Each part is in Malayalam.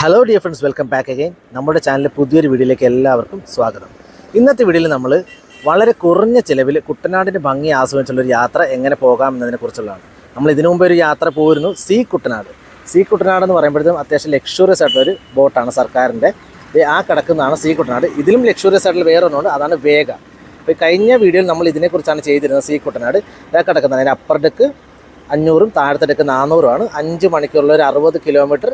Hello dear friends welcome back again നമ്മുടെ ചാനലിലെ പുതിയൊരു വീഡിയോയിലേക്ക് എല്ലാവർക്കും സ്വാഗതം. ഇന്നത്തെ വീഡിയോയിൽ നമ്മൾ വളരെ കുറഞ്ഞ ചിലവിൽ കുട്ടനാടിന്റെ ഭംഗി ആസ്വദിച്ചുള്ള ഒരു യാത്ര എങ്ങനെ പോകാം എന്നതിനെ കുറിച്ചുള്ളതാണ്. നമ്മൾ ഇതിനു മുമ്പ് ഒരു യാത്ര പോയിരുന്നു സി കുട്ടനാട്. സി കുട്ടനാട് എന്ന് പറയുമ്പോഴത്തേക്കും അത്യാവശ്യം ലക്ഷൂറിയസ് ആയിട്ടുള്ള ഒരു ബോട്ടാണ് സർക്കാരിന്റെ. ആ കിടക്കുന്നതാണ് സി കുട്ടനാട്. ഇതിലും ലക്ഷൂറിയസ് ആയിട്ടുള്ള വേറെ ഒന്നുണ്ട് അതാണ് വേഗ. അപ്പോൾ കഴിഞ്ഞ വീഡിയോയിൽ നമ്മൾ ഇതിനെക്കുറിച്ചാണ് ചെയ്തിരുന്നത് സി കുട്ടനാട്. ഇതാ കിടക്കുന്നത് അതിന്റെ അപ്പർ ഡെക്ക് അഞ്ഞൂറും താഴത്തെ ഡെക്ക് നാനൂറുമാണ് അഞ്ച് മണിക്കൂറുള്ള ഒരു അറുപത് കിലോമീറ്റർ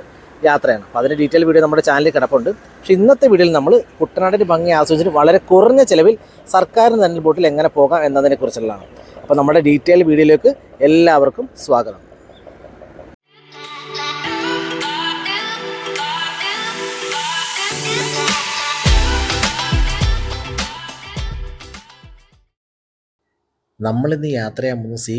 യാത്രയാണ്. അപ്പോൾ അതിന്റെ ഡീറ്റെയിൽ വീഡിയോ നമ്മുടെ ചാനലിൽ കിടപ്പുണ്ട്. പക്ഷേ ഇന്നത്തെ വീഡിയോയിൽ നമ്മൾ കുട്ടനാടിന്റെ ഭംഗി ആസ്വദിച്ചിട്ട് വളരെ കുറഞ്ഞ ചിലവിൽ സർക്കാരിന് തന്നെ ബോട്ടിൽ എങ്ങനെ പോകാം എന്നതിനെക്കുറിച്ചുള്ളതാണ്. അപ്പോൾ നമ്മുടെ ഡീറ്റെയിൽ വീഡിയോയിലേക്ക് എല്ലാവർക്കും സ്വാഗതം. നമ്മളിന്ന് യാത്ര ചെയ്യാൻ പോകുന്നത് സീ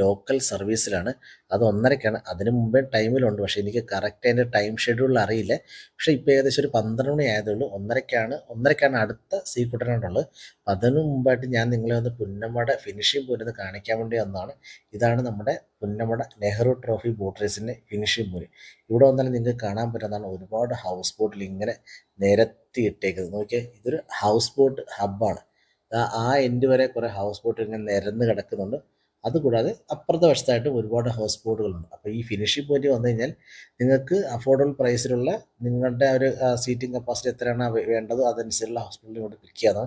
ലോക്കൽ സർവീസിലാണ് അത് ഒന്നരക്കാണ്. അതിന് മുമ്പേ ടൈമിലുണ്ട് പക്ഷേ എനിക്ക് കറക്റ്റ് അതിന്റെ ടൈം ഷെഡ്യൂൾ അറിയില്ല. പക്ഷേ ഇപ്പോൾ ഏകദേശം ഒരു പന്ത്രണ്ട് മണി ആയതുള്ളൂ ഒന്നരക്കാണ്. ഒന്നരക്കാണ് അടുത്ത സീ കുട്ടനാടുള്ളത്. അപ്പം അതിന് മുമ്പായിട്ട് ഞാൻ നിങ്ങളെ ഒന്ന് പുന്നമട ഫിനിഷിംഗ് പോയിന്റ് കാണിക്കാൻ വേണ്ടി വന്നതാണ്. ഇതാണ് നമ്മുടെ പുന്നമട നെഹ്റു ട്രോഫി ബോട്ട് റേസിന്റെ ഫിനിഷിംഗ് പോയിന്റ് ഇവിടെ വന്നാലും നിങ്ങൾക്ക് കാണാൻ പറ്റുന്നതാണ് ഒരുപാട് ഹൗസ് ബോട്ടിൽ ഇങ്ങനെ നിരത്തി ഇട്ടേക്കുന്നത്. നോക്കിയാൽ ഇതൊരു ഹൗസ് ബോട്ട് ഹബ്ബാണ് ആ എൻഡ് വരെ കുറേ ഹൗസ് ബോട്ട് ഇങ്ങനെ നിരന്ന് കിടക്കുന്നുണ്ട്. അതുകൂടാതെ അപ്പുറത്തെ വശത്തായിട്ട് ഒരുപാട് ഹൗസ് ബോട്ടുകളുണ്ട് അപ്പോൾ ഈ ഫിനിഷിംഗ് പോയിന്റ് വന്നു കഴിഞ്ഞാൽ നിങ്ങൾക്ക് അഫോർഡബിൾ പ്രൈസിലുള്ള നിങ്ങളുടെ ഒരു സീറ്റിംഗ് കപ്പാസിറ്റി എത്രയാണ് വേണ്ടത് അതനുസരിച്ചുള്ള ഹൗസ് ബോട്ടിൽ ഇവിടെ പിക്ക് ചെയ്യാതെ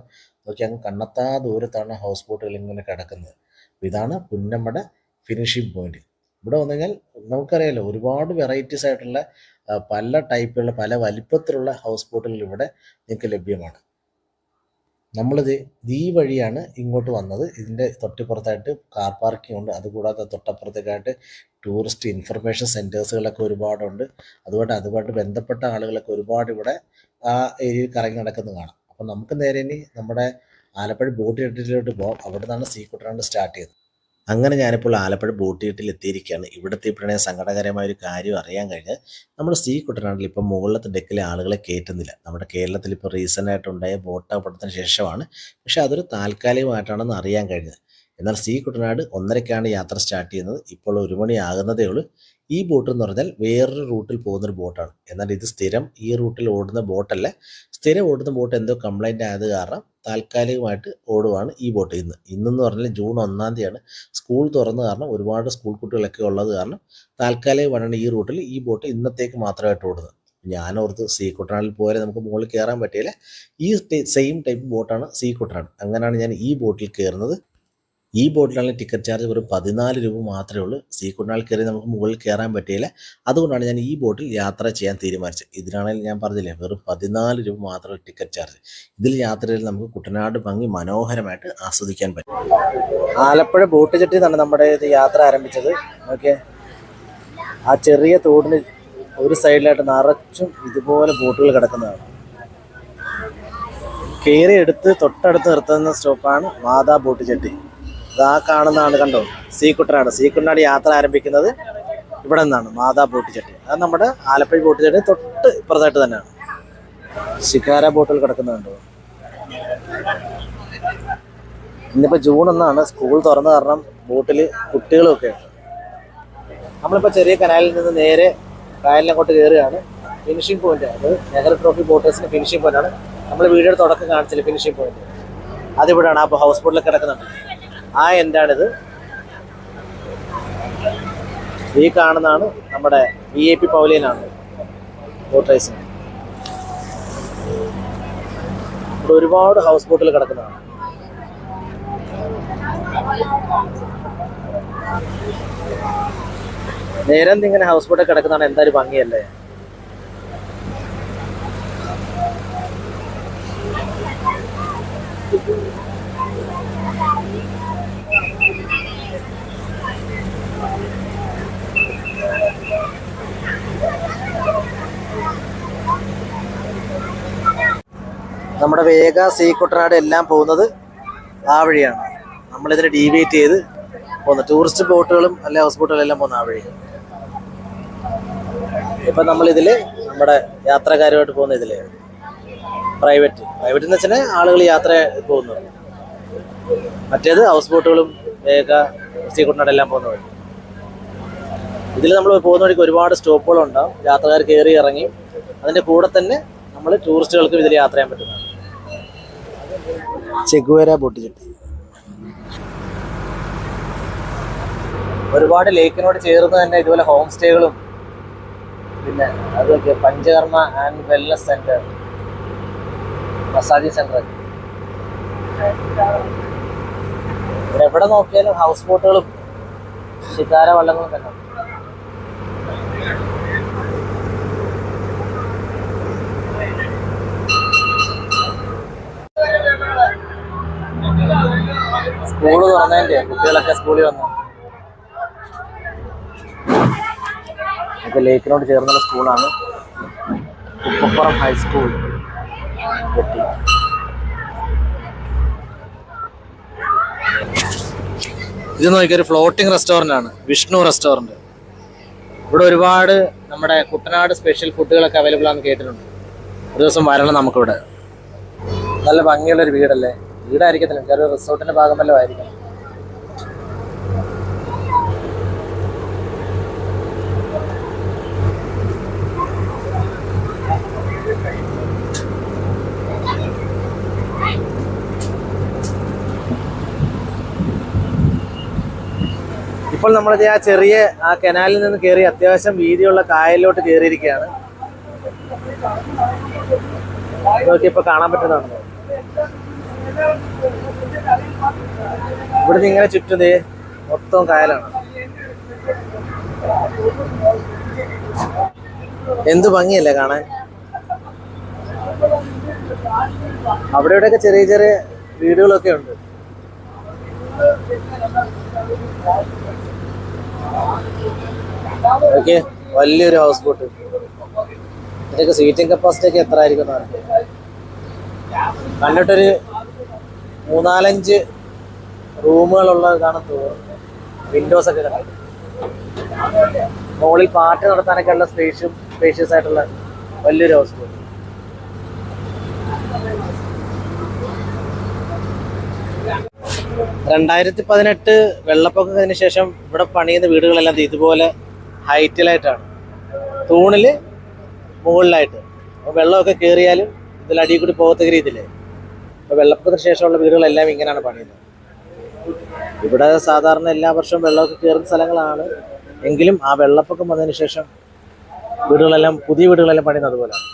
നോക്കി അങ്ങ് കണ്ണത്താ ദൂരത്താണ് ഹൗസ് ബോട്ടുകൾ ഇങ്ങനെ കിടക്കുന്നത്. അപ്പോൾ ഇതാണ് പുന്നമ്മട ഫിനിഷിംഗ് പോയിന്റ് ഇവിടെ വന്നു കഴിഞ്ഞാൽ നമുക്കറിയാലോ ഒരുപാട് വെറൈറ്റീസ് ആയിട്ടുള്ള പല ടൈപ്പിലുള്ള പല വലിപ്പത്തിലുള്ള ഹൗസ് ബോട്ടുകൾ ഇവിടെ നിങ്ങൾക്ക് ലഭ്യമാണ്. നമ്മളിത് ഈ വഴിയാണ് ഇങ്ങോട്ട് വന്നത്. ഇതിന്റെ തൊട്ടിപ്പുറത്തായിട്ട് കാർ പാർക്കിംഗ് ഉണ്ട്. അതുകൂടാതെ തൊട്ടപ്പുറത്തേക്കായിട്ട് ടൂറിസ്റ്റ് ഇൻഫർമേഷൻ സെന്റേഴ്സുകളൊക്കെ ഒരുപാടുണ്ട്. അതുകൊണ്ട് അതുമായിട്ട് ബന്ധപ്പെട്ട ആളുകളൊക്കെ ഒരുപാട് ഇവിടെ ആ ഏരിയയിൽ കറങ്ങി നടക്കുന്നത് കാണാം. അപ്പം നമുക്ക് നേരെ ഇനി നമ്മുടെ ആലപ്പുഴ ബോട്ട് ഇട്ടിട്ടിലോട്ട് പോകാം അവിടെ നിന്നാണ് സീ സ്റ്റാർട്ട് ചെയ്തത്. അങ്ങനെ ഞാനിപ്പോൾ ആലപ്പുഴ ബോട്ട് ജെട്ടിൽ എത്തിയിരിക്കുകയാണ്. ഇവിടുത്തെ ഇപ്പോഴേ സങ്കടകരമായ ഒരു കാര്യം അറിയാൻ കഴിഞ്ഞ് നമ്മൾ സീ കുട്ടനാട്ടിൽ ഇപ്പം മുകളിലത്തെ ഡെക്കിലെ ആളുകളെ കയറ്റുന്നില്ല. നമ്മുടെ കേരളത്തിൽ ഇപ്പോൾ റീസെന്റ് ആയിട്ടുണ്ടായ ബോട്ട് അപകടത്തിന് ശേഷമാണ്. പക്ഷേ അതൊരു താൽക്കാലികമായിട്ടാണെന്ന് അറിയാൻ കഴിഞ്ഞത്. എന്നാൽ സീ കുട്ടനാട് ഒന്നരയ്ക്കാണ് യാത്ര സ്റ്റാർട്ട് ചെയ്യുന്നത്. ഇപ്പോൾ ഒരു മണിയാകുന്നതേ ഉള്ളൂ. ഈ ബോട്ട് എന്ന് പറഞ്ഞാൽ വേറൊരു റൂട്ടിൽ പോകുന്നൊരു ബോട്ടാണ് എന്നാൽ ഇത് സ്ഥിരം ഈ റൂട്ടിൽ ഓടുന്ന ബോട്ടല്ല സ്ഥിരം ഓടുന്ന ബോട്ട് എന്തോ കംപ്ലൈന്റ് ആയത് കാരണം താൽക്കാലികമായിട്ട് ഓടുവാണ് ഈ ബോട്ട് ഇന്ന്. ഇന്നെന്ന് പറഞ്ഞാൽ ജൂൺ ഒന്നാം തീയതിയാണ്. സ്കൂൾ തുറന്ന കാരണം ഒരുപാട് സ്കൂൾ കുട്ടികളൊക്കെ ഉള്ളത് കാരണം താൽക്കാലികമായിട്ടാണ് ഈ റൂട്ടിൽ ഈ ബോട്ട് ഇന്നത്തേക്ക് മാത്രമായിട്ട് ഓടുന്നത്. ഞാൻ ഓർത്ത് സീ കുട്ടനാടിൽ പോയാലും നമുക്ക് മുകളിൽ കയറാൻ പറ്റിയില്ല ഈ സെയിം ടൈപ്പ് ബോട്ടാണ് സീ കുട്ടനാട് അങ്ങനെയാണ് ഞാൻ ഈ ബോട്ടിൽ കയറുന്നത്. ഈ ബോട്ടിലാണെങ്കിൽ ടിക്കറ്റ് ചാർജ് വെറും പതിനാല് രൂപ മാത്രമേ ഉള്ളൂ. സീ കുണ്ണാൾ കയറി നമുക്ക് മുകളിൽ കയറാൻ പറ്റിയില്ല. അതുകൊണ്ടാണ് ഞാൻ ഈ ബോട്ടിൽ യാത്ര ചെയ്യാൻ തീരുമാനിച്ചത്. ഇതിനാണെങ്കിൽ ഞാൻ പറഞ്ഞില്ലേ വെറും പതിനാല് രൂപ മാത്രമേ ടിക്കറ്റ് ചാർജ് ഇതിൽ യാത്ര ചെയ്ത് നമുക്ക് കുട്ടനാട് ഭംഗി മനോഹരമായിട്ട് ആസ്വദിക്കാൻ പറ്റും. ആലപ്പുഴ ബോട്ട് ജെട്ടി നിന്നാണ് നമ്മുടെ ഇത് യാത്ര ആരംഭിച്ചത്. ഓക്കെ. ആ ചെറിയ തോടിന് ഒരു സൈഡിലായിട്ട് നിറച്ചും ഇതുപോലെ ബോട്ടുകൾ കിടക്കുന്നതാണ്. കയറി എടുത്ത് തൊട്ടടുത്ത് നിർത്തുന്ന സ്റ്റോപ്പാണ് മാതാ ബോട്ട് ജെട്ടി. ഇതാ കാണുന്നതാണ് കണ്ടോ? സീ കുട്ടനാട് സീ കുട്ടനാട് യാത്ര ആരംഭിക്കുന്നത്. ഇവിടെ നിന്നാണ്. മാതാ ബോട്ട് ജെട്ടി അത് നമ്മുടെ ആലപ്പുഴ ബോട്ട് ജെട്ടി തൊട്ട് ഇപ്പുറത്തായിട്ട് തന്നെയാണ്. ശിഖാര ബോട്ടിൽ കിടക്കുന്നുണ്ടോ ഇന്നിപ്പോൾ ജൂൺ ഒന്നാണ്. സ്കൂൾ തുറന്ന കാരണം ബോട്ടിൽ കുട്ടികളൊക്കെ ഉണ്ട്. നമ്മളിപ്പോൾ ചെറിയ കനാലിൽ നിന്ന് നേരെ കായലിനങ്ങോട്ട് കയറുകയാണ്. ഫിനിഷിംഗ് പോയിന്റ് അത് നെഹ്റു ട്രോഫി ബോട്ടേഴ്സിന് ഫിനിഷിംഗ് ആണ്. നമ്മൾ വീഡിയോയുടെ തുടക്കം കാണിച്ചില്ല ഫിനിഷിംഗ് പോയിന്റ് അതിവിടെയാണ് അപ്പോൾ ഹൗസ് ബോട്ടിൽ കിടക്കുന്നുണ്ട്. ആ എൻഡാണിത് ഈ കാണുന്നതാണ് നമ്മുടെ വി എ പി പൗലിയനാണ് ഇവിടെ ഒരുപാട് ഹൗസ് ബോട്ടിൽ കിടക്കുന്നതാണ്. നേരം ഇങ്ങനെ ഹൗസ് ബോട്ടിൽ കിടക്കുന്നതാണ് എന്തായാലും ഭംഗിയല്ലേ? നമ്മുടെ വേഗ സീ കുട്ടനാട് എല്ലാം പോകുന്നത് ആ വഴിയാണ്. നമ്മളിതിനെ ഡീവിയേറ്റ് ചെയ്ത് പോകുന്നത് ടൂറിസ്റ്റ് ബോട്ടുകളും അല്ലെ ഹൗസ് ബോട്ടുകളും എല്ലാം പോകുന്ന ആ വഴി ഇപ്പൊ നമ്മൾ ഇതിൽ നമ്മുടെ യാത്രക്കാരുമായിട്ട് പോകുന്ന ഇതിലെ പ്രൈവറ്റ് പ്രൈവറ്റ് എന്ന് വെച്ചാൽ ആളുകൾ യാത്ര പോകുന്നു മറ്റേത് ഹൗസ് ബോട്ടുകളും വേഗ സീ കുട്ടനാട് എല്ലാം പോകുന്ന വഴി. ഇതിൽ നമ്മൾ പോകുന്ന വഴിക്ക് ഒരുപാട് സ്റ്റോപ്പുകളുണ്ടാവും യാത്രക്കാർ കയറി ഇറങ്ങി അതിന്റെ കൂടെ തന്നെ നമ്മൾ ടൂറിസ്റ്റുകൾക്കും ഇതിൽ യാത്ര ചെയ്യാൻ പറ്റുന്നതാണ്. ചെഗുവേര ബോട്ട് ജെട്ടി ഒരുപാട് ലേക്കിനോട് ചേർന്ന് തന്നെ ഇതുപോലെ ഹോം സ്റ്റേകളും പിന്നെ അതൊക്കെ panchakarma and wellness centre massaging centre. എവിടെ നോക്കിയാലും ഹൗസ് ബോട്ടുകളും ശിക്കാര വള്ളങ്ങളും തന്നെ. സ്കൂൾ തുറന്നതിന്റെ കുട്ടികളൊക്കെ സ്കൂളിൽ വന്നു. ഇത് ലേക്കിനോട് ചേർന്നുള്ള സ്കൂളാണ്. കുപ്പപ്പുറം ഹൈസ്കൂൾ വെട്ടി. ഇത് നോക്കിയ ഒരു ഫ്ലോട്ടിംഗ് റെസ്റ്റോറന്റ് ആണ്. വിഷ്ണു റെസ്റ്റോറന്റ് ഇവിടെ ഒരുപാട് നമ്മുടെ കുട്ടനാട് സ്പെഷ്യൽ ഫുഡുകളൊക്കെ അവൈലബിൾ ആണെന്ന് കേട്ടിട്ടുണ്ട്. ഒരു ദിവസം വരണം നമുക്കിവിടെ. നല്ല ഭംഗിയുള്ളൊരു വീടല്ലേ? വീടായിരിക്കത്തില്ല. ചെറിയ റിസോർട്ടിന്റെ ഭാഗം വല്ലതും ആയിരിക്കണം. ഇപ്പോൾ നമ്മൾ ആ ചെറിയ ആ കനാലിൽ നിന്ന് കയറി അത്യാവശ്യം വീതിയുള്ള കായലിലോട്ട് കയറിയിരിക്കുകയാണ് ഇതൊക്കെ കാണാൻ പറ്റുന്നുണ്ടോ ഇവിടുന്ന് ഇങ്ങനെ ചുറ്റും ദേ മൊത്തം കായലാണ്. എന്ത് ഭംഗിയല്ലേ കാണാൻ? അവിടെ ഇവിടെയൊക്കെ ചെറിയ ചെറിയ വീടുകളൊക്കെ ഉണ്ട്. ഓക്കെ വലിയൊരു ഹൗസ് ബോട്ട് ഇതൊക്കെ സീറ്റിംഗ് കപ്പാസിറ്റി ഒക്കെ എത്ര ആയിരിക്കും. കണ്ടിട്ടൊരു മൂന്നാലഞ്ച് റൂമുകളുള്ളതാണ് തോന്നുന്നു. വിൻഡോസ് ഒക്കെ കണ്ടു മുകളിൽ പാട്ട് നടത്താനൊക്കെ ഉള്ള സ്പേഷ്യസ് സ്പേഷ്യസ് ആയിട്ടുള്ള വലിയൊരു ഹൗസ് ബോട്ട് രണ്ടായിരത്തി പതിനെട്ട് വെള്ളപ്പൊക്കത്തിന് ശേഷം ഇവിടെ പണിയുന്ന വീടുകളെല്ലാം ഇതുപോലെ ഹൈറ്റിലായിട്ടാണ്. തൂണിൽ മുകളിലായിട്ട്. വെള്ളമൊക്കെ കയറിയാലും ഇതിൽ അടിയിൽ കൂടി പോകത്തക്ക രീതിയിലേ. അപ്പോൾ വെള്ളപ്പൊക്കത്തിന് ശേഷമുള്ള വീടുകളെല്ലാം ഇങ്ങനെയാണ് പണിയുന്നത്. ഇവിടെ സാധാരണ എല്ലാ വർഷവും വെള്ളമൊക്കെ കയറുന്ന സ്ഥലങ്ങളാണ്. എങ്കിലും ആ വെള്ളപ്പൊക്കം വന്നതിന് ശേഷം വീടുകളെല്ലാം പുതിയ വീടുകളെല്ലാം പണിയുന്നത് അതുപോലെയാണ്.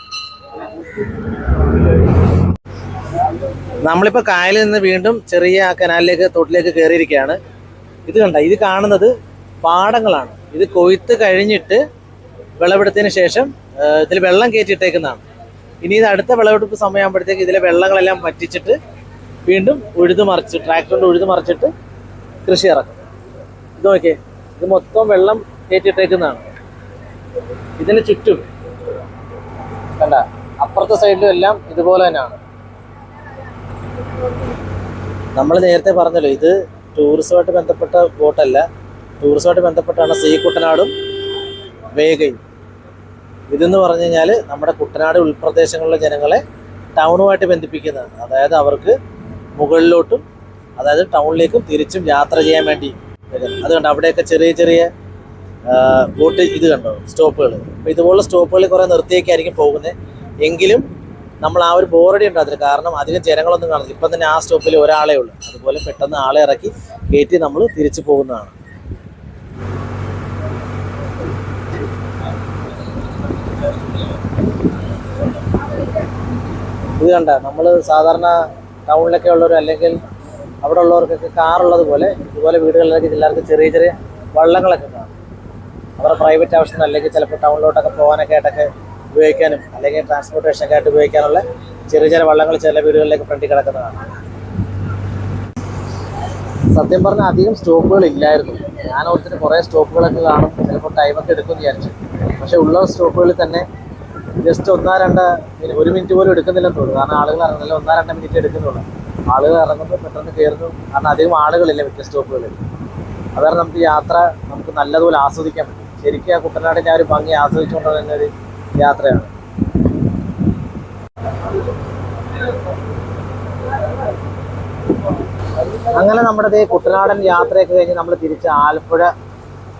നമ്മളിപ്പോൾ കായലിൽ നിന്ന് വീണ്ടും ചെറിയ കനാലിലേക്ക് തോട്ടിലേക്ക് കയറിയിരിക്കുകയാണ് ഇത് കണ്ട ഇത് കാണുന്നത് പാടങ്ങളാണ്. ഇത് കൊയ്ത്ത് കഴിഞ്ഞിട്ട് വിളവെടുത്തതിന് ശേഷം ഇതിൽ വെള്ളം കയറ്റിയിട്ടേക്കുന്നതാണ്. ഇനി ഇത് അടുത്ത വിളവെടുപ്പ് സമയമാകുമ്പോഴത്തേക്ക് ഇതിലെ വെള്ളങ്ങളെല്ലാം പറ്റിച്ചിട്ട് വീണ്ടും ഉഴുതു മറിച്ച് ട്രാക്ടറിന്റെ ഉഴുതു മറിച്ചിട്ട് കൃഷി ഇറക്കും. ഇത് നോക്കിയേ ഇത് മൊത്തം വെള്ളം കയറ്റിയിട്ടേക്കുന്നതാണ്. ഇതിന് ചുറ്റും കണ്ട അപ്പുറത്തെ സൈഡിലും എല്ലാം ഇതുപോലെ തന്നെയാണ്. നമ്മൾ നേരത്തെ പറഞ്ഞല്ലോ ഇത് ടൂറിസമായിട്ട് ബന്ധപ്പെട്ട ബോട്ടല്ല ടൂറിസമായിട്ട് ബന്ധപ്പെട്ടാണ് സീ കുട്ടനാടും വേഗയും. ഇതെന്ന് പറഞ്ഞു കഴിഞ്ഞാൽ നമ്മുടെ കുട്ടനാട് ഉൾപ്രദേശങ്ങളിലെ ജനങ്ങളെ ടൗണുമായിട്ട് ബന്ധിപ്പിക്കുന്നതാണ്. അതായത് അവർക്ക് മുകളിലോട്ടും അതായത് ടൗണിലേക്കും തിരിച്ചും യാത്ര ചെയ്യാൻ വേണ്ടി. അത് കണ്ടോ? അവിടെയൊക്കെ ചെറിയ ചെറിയ ബോട്ട് ഇത് കണ്ടോ? സ്റ്റോപ്പുകൾ അപ്പോൾ ഇതുപോലുള്ള സ്റ്റോപ്പുകളിൽ കുറേ നിർത്തിയൊക്കെ ആയിരിക്കും പോകുന്നത്. എങ്കിലും നമ്മൾ ആ ഒരു ബോറടി ഉണ്ടാകത്തില്ല കാരണം അധികം ജനങ്ങളൊന്നും കാണില്ല ഇപ്പം തന്നെ ആ സ്റ്റോപ്പിൽ ഒരാളേ ഉള്ളൂ. അതുപോലെ പെട്ടെന്ന് ആളെ ഇറക്കി കയറ്റി നമ്മൾ തിരിച്ചു പോകുന്നതാണ്. ഇത് കണ്ട നമ്മൾ സാധാരണ ടൗണിലൊക്കെ ഉള്ളവർ അല്ലെങ്കിൽ അവിടെ ഉള്ളവർക്കൊക്കെ കാറുള്ളത് പോലെ ഇതുപോലെ വീടുകളിലൊക്കെ എല്ലാവർക്കും ചെറിയ ചെറിയ വള്ളങ്ങളൊക്കെ കാണും. അവരുടെ പ്രൈവറ്റ് ആവശ്യത്തിന് അല്ലെങ്കിൽ ചിലപ്പോൾ ടൗണിലോട്ടൊക്കെ പോകാനൊക്കെ ആയിട്ടൊക്കെ ഉപയോഗിക്കാനും അല്ലെങ്കിൽ ട്രാൻസ്പോർട്ടേഷനൊക്കെ ആയിട്ട് ഉപയോഗിക്കാനുള്ള ചെറിയ ചെറിയ വള്ളങ്ങൾ ചില വീടുകളിലേക്ക് ഫ്രണ്ടിൽ കിടക്കുന്നതാണ്. സത്യം പറഞ്ഞാൽ അധികം സ്റ്റോപ്പുകൾ ഇല്ലായിരുന്നു. ഞാൻ ഓർത്തിന് കുറേ സ്റ്റോപ്പുകളൊക്കെ കാണും. ചിലപ്പോൾ ടൈമൊക്കെ എടുക്കുമെന്ന് വിചാരിച്ചു. പക്ഷേ ഉള്ള സ്റ്റോപ്പുകളിൽ തന്നെ ജസ്റ്റ് ഒന്നാ രണ്ട് ഒരു മിനിറ്റ് പോലും എടുക്കുന്നില്ലെന്ന് തോന്നുന്നു. കാരണം ആളുകൾ ഇറങ്ങുന്നില്ല ഒന്നാ രണ്ട് മിനിറ്റ് എടുക്കുന്നുള്ളൂ. ആളുകൾ ഇറങ്ങുമ്പോൾ പെട്ടെന്ന് കയറുന്നു. കാരണം അധികം ആളുകളില്ല മിക്ക സ്റ്റോപ്പുകളിൽ. അതാണ് നമുക്ക് യാത്ര നമുക്ക് നല്ലതുപോലെ ആസ്വദിക്കാൻ പറ്റും. ശരിക്കും ആ കുട്ടനാടിന്റെ ആ ഒരു ഭംഗി ആസ്വദിച്ചുകൊണ്ട് തന്നെ ഒരു യാത്രയാണ്. അങ്ങനെ നമ്മുടെ കുട്ടനാടൻ യാത്രയൊക്കെ കഴിഞ്ഞ് നമ്മൾ തിരിച്ച് ആലപ്പുഴ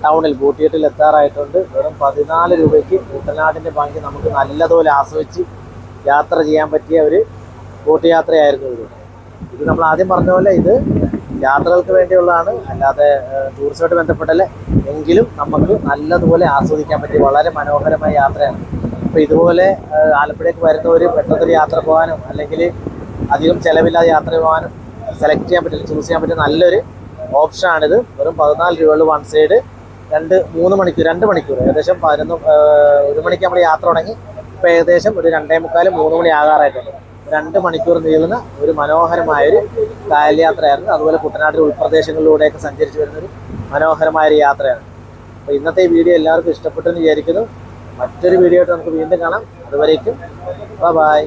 ടൗണിൽ ബൂട്ടിയെട്ടിൽ എത്താറായിട്ടുണ്ട്. വെറും പതിനാല് രൂപയ്ക്ക് കുട്ടനാടിന്റെ ഭംഗി നമുക്ക് നല്ലതുപോലെ ആസ്വദിച്ച് യാത്ര ചെയ്യാൻ പറ്റിയ ഒരു ബോട്ട് യാത്രയായിരുന്നു ഇത്. ഇത് നമ്മൾ ആദ്യം പറഞ്ഞ പോലെ ഇത് യാത്രകൾക്ക് വേണ്ടിയുള്ളതാണ്. അല്ലാതെ ടൂറിസമായിട്ട് ബന്ധപ്പെട്ടല്ല? എങ്കിലും നമുക്ക് നല്ലതുപോലെ ആസ്വദിക്കാൻ പറ്റിയ വളരെ മനോഹരമായ യാത്രയാണ്. അപ്പോൾ ഇതുപോലെ ആലപ്പുഴയ്ക്ക് വരുന്നവർ പെട്ടെന്നൊരു യാത്ര പോകാനും അല്ലെങ്കിൽ അധികം ചിലവില്ലാതെ യാത്ര പോകാനും സെലക്ട് ചെയ്യാൻ പറ്റില്ല ചൂസ് ചെയ്യാൻ പറ്റിയ നല്ലൊരു ഓപ്ഷനാണിത് വെറും പതിനാല് രൂപയുള്ള വൺ സൈഡ് രണ്ട് മൂന്ന് മണിക്കൂർ രണ്ട് മണിക്കൂർ. ഏകദേശം പതിനൊന്ന് ഒരു മണിക്ക് നമ്മൾ യാത്ര തുടങ്ങി. ഇപ്പോൾ ഏകദേശം ഒരു രണ്ടേ മുക്കാൽ മൂന്ന് മണി ആകാറായിട്ടുണ്ട്. രണ്ട് മണിക്കൂർ നീളുന്ന ഒരു മനോഹരമായൊരു കായൽ യാത്രയായിരുന്നു അതുപോലെ കുട്ടനാട്ടിലെ ഉൾപ്രദേശങ്ങളിലൂടെയൊക്കെ സഞ്ചരിച്ചു വരുന്നൊരു മനോഹരമായൊരു യാത്രയാണ്. അപ്പോൾ ഇന്നത്തെ വീഡിയോ എല്ലാവർക്കും ഇഷ്ടപ്പെട്ടെന്ന് വിചാരിക്കുന്നു. മറ്റൊരു വീഡിയോ ആയിട്ട് നമുക്ക് വീണ്ടും കാണാം. അതുവരേക്കും ബൈ.